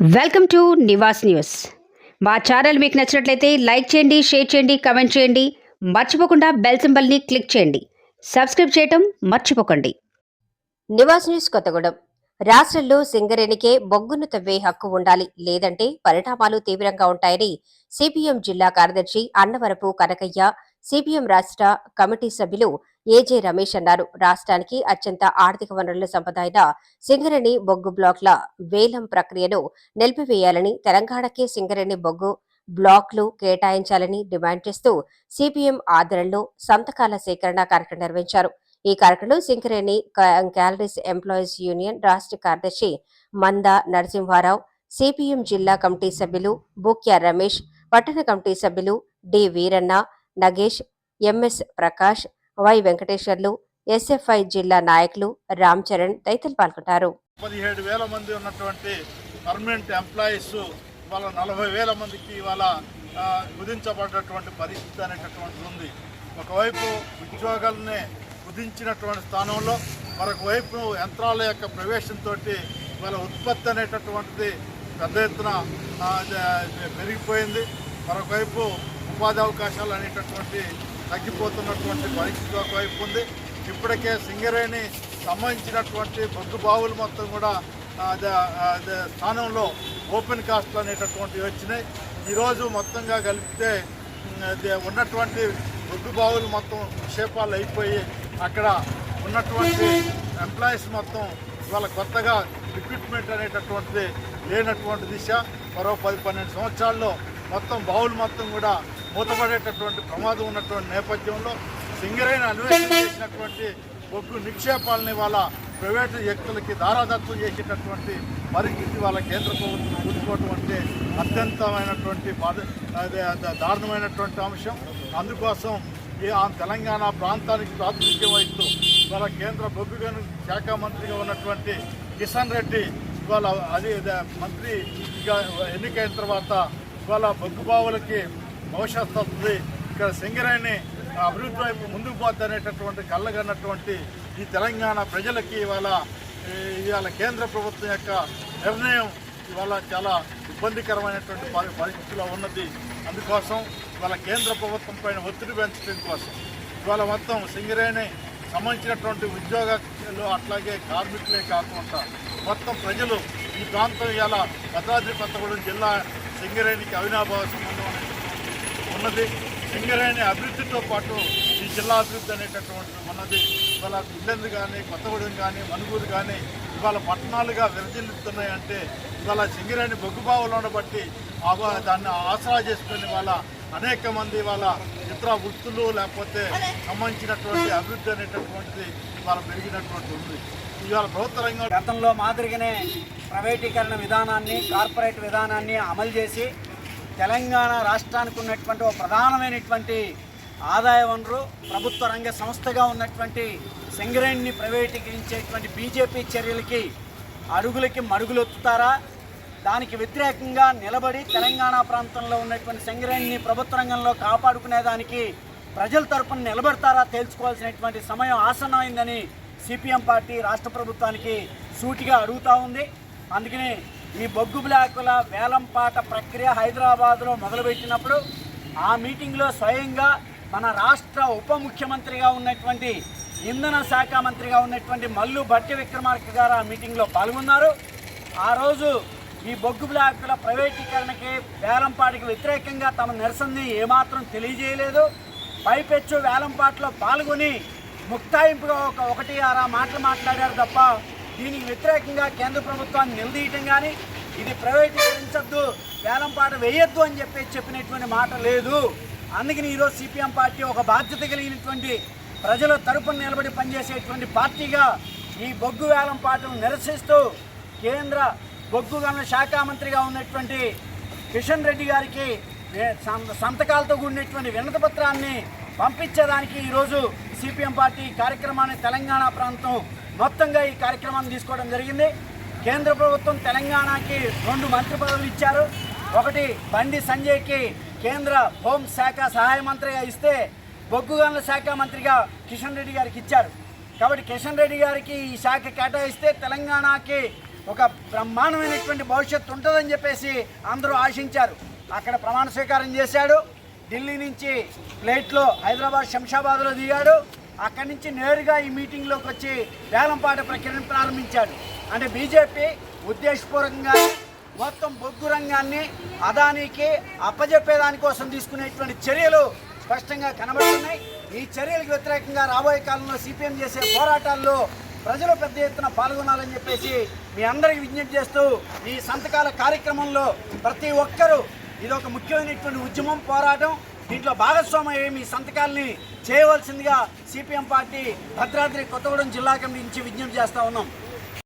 Welcome to Nivas news. మా channel మీకు నచ్చినట్లయితే లైక్ చేయండి షేర్ చేయండి కమెంట్ చేయండి. మర్చిపోకుండా బెల్ సింబల్ని క్లిక్ చేయండి. సబ్స్క్రైబ్ చేయటం మర్చిపోకండి. నివాస్ న్యూస్ కొత్తగూడెం. రాష్ట్రంలో సింగరేణికే బొగ్గును తవ్వే హక్కు ఉండాలి లేదంటే పరిణామాలు తీవ్రంగా ఉంటాయని సిపిఎం జిల్లా కార్యదర్శి అన్నవరపు కనకయ్య సిపిఎం రాష్ట్ర కమిటీ సభ్యులు ఏజే రమేష్ అన్నారు. రాష్ట్రానికి అత్యంత ఆర్థిక వనరుల సంపద అయిన సింగరేణి బొగ్గు బ్లాక్ల వేలం ప్రక్రియను నిలిపివేయాలని తెలంగాణకే సింగరేణి బొగ్గు బ్లాక్లు కేటాయించాలని డిమాండ్ చేస్తూ సిపిఎం ఆధ్వర్యంలో సంతకాల సేకరణ కార్యక్రమం నిర్వహించారు. ఈ కార్యక్రమంలో సింగరేణి క్యాలరీస్ ఎంప్లాయీస్ యూనియన్ రాష్ట్ర కార్యదర్శి మంద నరసింహారావు సిపిఎం జిల్లా కమిటీ సభ్యులు బూక్య రమేష్ పట్టణ కమిటీ సభ్యులు D Veeranna Nagesh MS Prakash Y Venkateswarlu SFI జిల్లా నాయకులు రామ్ చరణ్ తదితరులు పాల్గొంటారు. పదిహేడు వేల మంది ఉన్నటువంటి పర్మనెంట్ ఎంప్లాయీస్ వాళ్ళ నలభై వేల మందికి ఇవాళ కుదించబడ్డటువంటి పరిస్థితి అనేటటువంటిది ఉంది. ఒకవైపు ఉద్యోగాలనే కుదించినటువంటి స్థానంలో మరొక వైపు యంత్రాల యొక్క ప్రవేశంతో ఇవాళ ఉత్పత్తి అనేటటువంటిది పెద్ద ఎత్తున పెరిగిపోయింది. మరొకవైపు ఉపాధి అవకాశాలు అనేటటువంటి తగ్గిపోతున్నటువంటి పరిస్థితి ఒకవైపు ఉంది. ఇప్పటికే సింగరేణి సంబంధించినటువంటి బొగ్గు బావులు మొత్తం కూడా స్థానంలో ఓపెన్ కాస్ట్లు అనేటటువంటివి వచ్చినాయి. ఈరోజు మొత్తంగా కలిపితే అది ఉన్నటువంటి బొగ్గు బావులు మొత్తం నిక్షేపాలు అయిపోయి అక్కడ ఉన్నటువంటి ఎంప్లాయీస్ మొత్తం ఇవాళ కొత్తగా రిక్రూట్మెంట్ అనేటటువంటిది లేనటువంటి దిశ. మరో పది పన్నెండు సంవత్సరాల్లో మొత్తం బావులు మొత్తం కూడా మూతపడేటటువంటి ప్రమాదం ఉన్నటువంటి నేపథ్యంలో సింగరైన అన్వేషణ చేసినటువంటి బొగ్గు నిక్షేపాలని వాళ్ళ ప్రైవేటు వ్యక్తులకి దారాదత్వం చేసేటటువంటి పరిస్థితి వాళ్ళ కేంద్ర ప్రభుత్వం కూర్చుకోవటం అంటే అత్యంతమైనటువంటి బాధ అదే దారుణమైనటువంటి అంశం. అందుకోసం ఈ ఆ తెలంగాణ ప్రాంతానికి ప్రాతినిధ్యం వహిస్తూ వాళ్ళ కేంద్ర బొగ్గు శాఖ మంత్రిగా ఉన్నటువంటి కిషన్ రెడ్డి వాళ్ళ అది మంత్రి మంత్రిగా ఎన్నికైన తర్వాత ఇవాళ బొగ్గు బావులకి భవిష్యత్తు వస్తుంది ఇక్కడ సింగరేణి అభివృద్ధి వైపు ముందుకు పోద్ది అనేటటువంటి కళ్ళగన్నటువంటి ఈ తెలంగాణ ప్రజలకి ఇవాళ ఇవాళ కేంద్ర ప్రభుత్వం యొక్క నిర్ణయం ఇవాళ చాలా ఇబ్బందికరమైనటువంటి పరిస్థితిలో ఉన్నది. అందుకోసం ఇవాళ కేంద్ర ప్రభుత్వం పైన ఒత్తిడి పెంచడం కోసం ఇవాళ మొత్తం సింగరేణి సంబంధించినటువంటి ఉద్యోగాలు అట్లాగే కార్మికులే కాకుండా మొత్తం ప్రజలు ఈ ప్రాంతం ఇవాళ భద్రాద్రి కొత్తగూడెం జిల్లా సింగరేణికి అవినాభావ సంబంధం ఉన్నది. సింగరేణి అభివృద్ధితో పాటు ఈ జిల్లా అభివృద్ధి అనేటటువంటిది ఉన్నది. ఇవాళ ఇల్లెందు కానీ కొత్తగూడెం కానీ మనుగూరు కానీ ఇవాళ పట్టణాలుగా విరజిల్లుతున్నాయంటే ఇవాళ సింగరేణి బొగ్గుబావులను బట్టి దాన్ని ఆసరా చేసుకుని వాళ్ళ అనేక మంది వాళ్ళ ఇతర వృత్తులు లేకపోతే సంబంధించినటువంటి అభివృద్ధి అనేటటువంటిది ఇవాళ పెరిగినటువంటి ఉంది. ఇవాళ ప్రభుత్వ రంగం గతంలో మాదిరిగానే ప్రైవేటీకరణ విధానాన్ని కార్పొరేట్ విధానాన్ని అమలు చేసి తెలంగాణ రాష్ట్రానికి ఉన్నటువంటి ఒక ప్రధానమైనటువంటి ఆదాయ వనరు ప్రభుత్వ రంగ సంస్థగా ఉన్నటువంటి సింగరేణిని ప్రైవేటీకరించేటువంటి బీజేపీ చర్యలకి అడుగులకి మడుగులొత్తుతారా? దానికి వ్యతిరేకంగా నిలబడి తెలంగాణ ప్రాంతంలో ఉన్నటువంటి సింగరేణిని ప్రభుత్వ రంగంలో కాపాడుకునేదానికి ప్రజల తరపున నిలబడతారా? తేల్చుకోవాల్సినటువంటి సమయం ఆసన్నమైందని సిపిఎం పార్టీ రాష్ట్ర ప్రభుత్వానికి సూటిగా అడుగుతా ఉంది. అందుకని ఈ బొగ్గు బ్లాకుల వేలంపాట ప్రక్రియ హైదరాబాద్లో మొదలుపెట్టినప్పుడు ఆ మీటింగ్లో స్వయంగా మన రాష్ట్ర ఉప ముఖ్యమంత్రిగా ఉన్నటువంటి ఇంధన శాఖ మంత్రిగా ఉన్నటువంటి మల్లు భట్టి విక్రమార్క గారు ఆ మీటింగ్లో పాల్గొన్నారు. ఆ రోజు ఈ బొగ్గు బ్లాకుల ప్రైవేటీకరణకి వేలంపాటికి వ్యతిరేకంగా తమ నిరసనని ఏమాత్రం తెలియజేయలేదు. పైపెచ్చు వేలంపాట్లో పాల్గొని ముక్తాయింపుగా ఒక ఒకటి ఆరా మాటలు మాట్లాడారు తప్ప దీనికి వ్యతిరేకంగా కేంద్ర ప్రభుత్వాన్ని నిలదీయటం కానీ ఇది ప్రైవేటీకరించద్దు వేలంపాట వేయొద్దు అని చెప్పి చెప్పినటువంటి మాట లేదు. అందుకని ఈరోజు సిపిఎం పార్టీ ఒక బాధ్యత కలిగినటువంటి ప్రజల తరపున నిలబడి పనిచేసేటువంటి పార్టీగా ఈ బొగ్గు వేలంపాటను నిరసిస్తూ కేంద్ర బొగ్గు గనుల శాఖ మంత్రిగా ఉన్నటువంటి కిషన్ రెడ్డి గారికి సంతకాలతో కూడినటువంటి వినతి పత్రాన్ని పంపించేదానికి ఈరోజు సిపిఎం పార్టీ కార్యక్రమాన్ని తెలంగాణ ప్రాంతం మొత్తంగా ఈ కార్యక్రమాన్ని తీసుకోవడం జరిగింది. కేంద్ర ప్రభుత్వం తెలంగాణకి రెండు మంత్రి పదవులు ఇచ్చారు. ఒకటి బండి సంజయ్కి కేంద్ర హోం శాఖ సహాయ మంత్రిగా ఇస్తే బొగ్గుగనుల శాఖ మంత్రిగా కిషన్ రెడ్డి గారికి ఇచ్చారు. కాబట్టి కిషన్ రెడ్డి గారికి ఈ శాఖ కేటాయిస్తే తెలంగాణకి ఒక బ్రహ్మాండమైనటువంటి భవిష్యత్తు ఉంటుందని చెప్పేసి అందరూ ఆశించారు. అక్కడ ప్రమాణ స్వీకారం చేశాడు. ఢిల్లీ నుంచి ఫ్లైట్లో హైదరాబాద్ శంషాబాద్లో దిగాడు. అక్కడి నుంచి నేరుగా ఈ మీటింగ్లోకి వచ్చి వేలంపాట ప్రక్రియను ప్రారంభించాడు. అంటే బీజేపీ ఉద్దేశపూర్వకంగా మొత్తం బొగ్గు రంగాన్ని అదానికి అప్పజెప్పేదానికోసం తీసుకునేటువంటి చర్యలు స్పష్టంగా కనబడుతున్నాయి. ఈ చర్యలకు వ్యతిరేకంగా రాబోయే కాలంలో సిపిఎం చేసే పోరాటాల్లో ప్రజలు పెద్ద ఎత్తున పాల్గొనాలని చెప్పేసి మీ అందరికి విజ్ఞప్తి చేస్తూ ఈ సంతకాల కార్యక్రమంలో ప్రతి ఒక్కరూ ఇది ఒక ముఖ్యమైనటువంటి ఉద్యమం పోరాటం. దీంట్లో భాగస్వామ్య మీ సంతకాల్ని చేయవలసిందిగా సిపిఎం పార్టీ భద్రాద్రి కొత్తగూడెం జిల్లా కమిటీ నుంచి విజ్ఞప్తి చేస్తా ఉన్నాం.